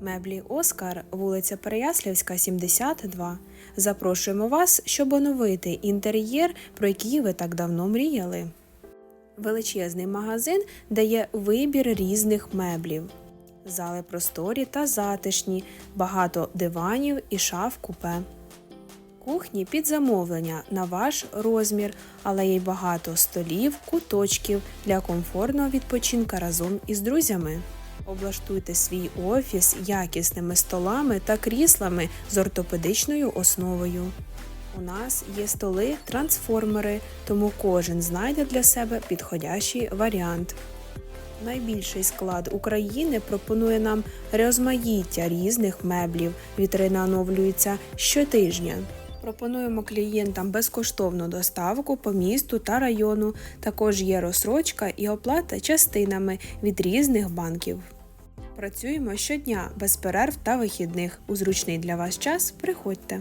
Меблі Оскар, вулиця Переяслівська, 72. Запрошуємо вас, щоб оновити інтер'єр, про який ви так давно мріяли. Величезний магазин дає вибір різних меблів. Зали просторі та затишні, багато диванів і шаф купе. Кухні під замовлення на ваш розмір, але є багато столів, куточків для комфортного відпочинка разом із друзями. Облаштуйте свій офіс якісними столами та кріслами з ортопедичною основою. У нас є столи трансформери, тому кожен знайде для себе підходящий варіант. Найбільший склад України пропонує нам розмаїття різних меблів. Вітрина оновлюється щотижня. Пропонуємо клієнтам безкоштовну доставку по місту та району. Також є розсрочка і оплата частинами від різних банків. Працюємо щодня без перерв та вихідних. У зручний для вас час приходьте.